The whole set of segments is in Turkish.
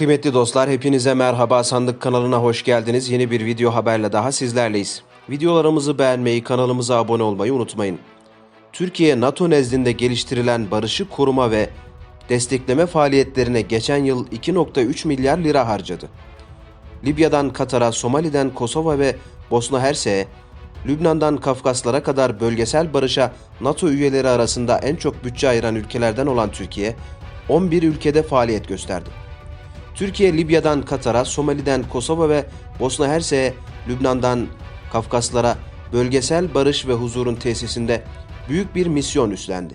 Kıymetli dostlar hepinize merhaba sandık kanalına hoş geldiniz. Yeni bir video haberle daha sizlerleyiz. Videolarımızı beğenmeyi, kanalımıza abone olmayı unutmayın. Türkiye NATO nezdinde geliştirilen barışı koruma ve destekleme faaliyetlerine geçen yıl 2.3 milyar lira harcadı. Libya'dan Katar'a, Somali'den Kosova ve Bosna Hersek'e, Lübnan'dan Kafkaslara kadar bölgesel barışa NATO üyeleri arasında en çok bütçe ayıran ülkelerden olan Türkiye, 11 ülkede faaliyet gösterdi. Türkiye Libya'dan Katar'a, Somali'den Kosova ve Bosna Hersek'e, Lübnan'dan Kafkaslara bölgesel barış ve huzurun tesisinde büyük bir misyon üstlendi.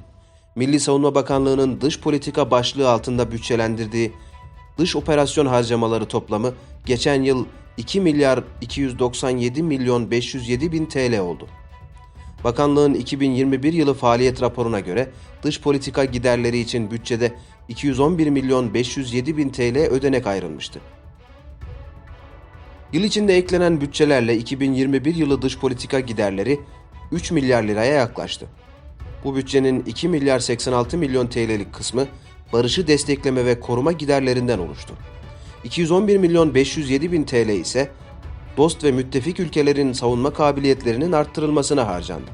Milli Savunma Bakanlığı'nın dış politika başlığı altında bütçelendirdiği dış operasyon harcamaları toplamı geçen yıl 2 milyar 297 milyon 507 bin TL oldu. Bakanlığın 2021 yılı faaliyet raporuna göre dış politika giderleri için bütçede 211 milyon 507 bin TL ödenek ayrılmıştı. Yıl içinde eklenen bütçelerle 2021 yılı dış politika giderleri 3 milyar liraya yaklaştı. Bu bütçenin 2 milyar 86 milyon TL'lik kısmı barışı destekleme ve koruma giderlerinden oluştu. 211 milyon 507 bin TL ise dost ve müttefik ülkelerin savunma kabiliyetlerinin arttırılmasına harcandı.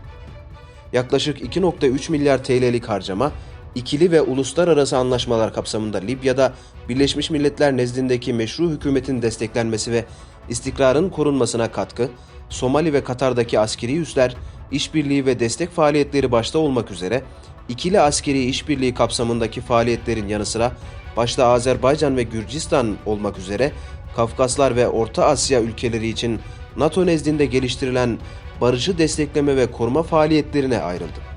Yaklaşık 2.3 milyar TL'lik harcama, ikili ve uluslararası anlaşmalar kapsamında Libya'da Birleşmiş Milletler nezdindeki meşru hükümetin desteklenmesi ve istikrarın korunmasına katkı, Somali ve Katar'daki askeri üsler, işbirliği ve destek faaliyetleri başta olmak üzere ikili askeri işbirliği kapsamındaki faaliyetlerin yanı sıra başta Azerbaycan ve Gürcistan olmak üzere Kafkaslar ve Orta Asya ülkeleri için NATO nezdinde geliştirilen barışı destekleme ve koruma faaliyetlerine ayrıldı.